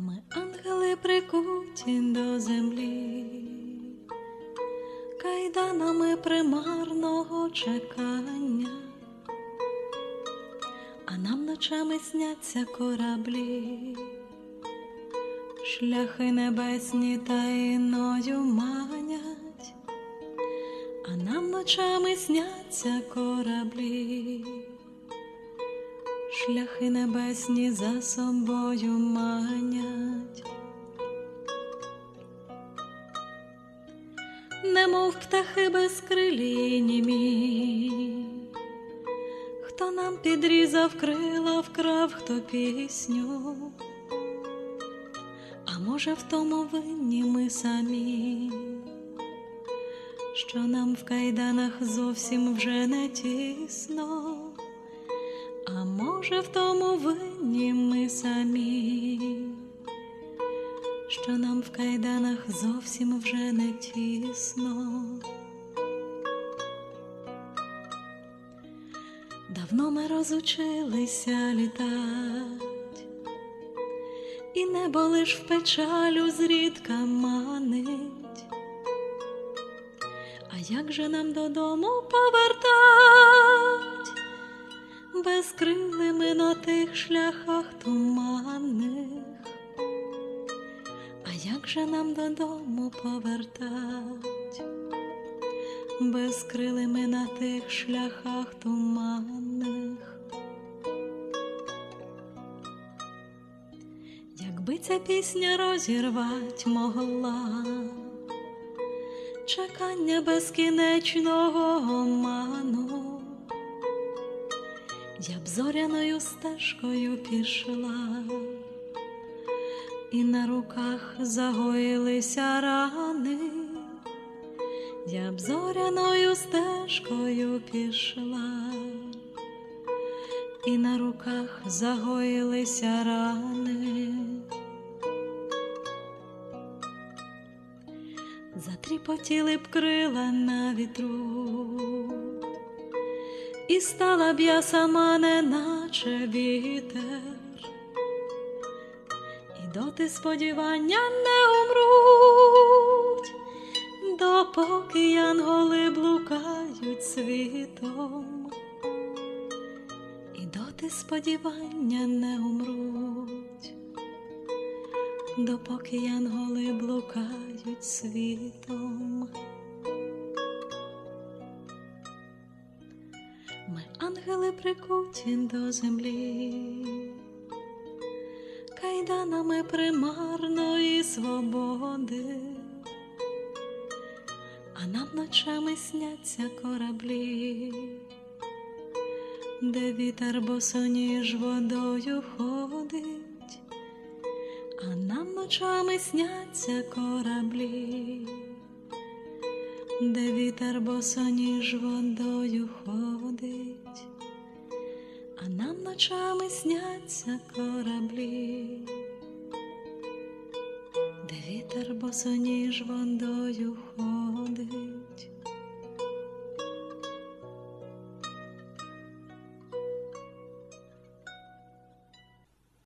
Ми ангели прикуті до землі, кайданами примарного чекання, а нам ночами сняться кораблі, шляхи небесні таїною манять, а нам ночами сняться кораблі шляхи небесні за собою манять, немов птахи безкрилі німі, хто нам підрізав крила, вкрав хто пісню, а може, в тому винні ми самі. Що нам в кайданах зовсім вже не тісно, а може, в тому винні ми самі, що нам в кайданах зовсім вже не тісно. Давно ми розучилися літать, і небо лиш в печалю зрідка манить. А як же нам додому повертать? безкрилими на тих шляхах туманних, а як же нам додому повертать, безкрилими на тих шляхах туманних, якби ця пісня розірвать могла. Чекання безкінечного оману, я б зоряною стежкою пішла, і на руках загоїлися рани, я б зоряною стежкою пішла, і на руках загоїлися рани. Затріпотіли б крила на вітру і стала б я сама, неначе вітер, і доти сподівання не умруть, допоки янголи блукають світом, і доти сподівання не умруть, допоки янголи блукають світом. Ангели прикуті до землі, кайданами примарної свободи, а нам ночами сняться кораблі, де вітер босоніж водою ходить, а нам ночами сняться кораблі. Де вітер босоніж водою ходить, ночами сняться кораблі, де вітер босоніж водою ходить.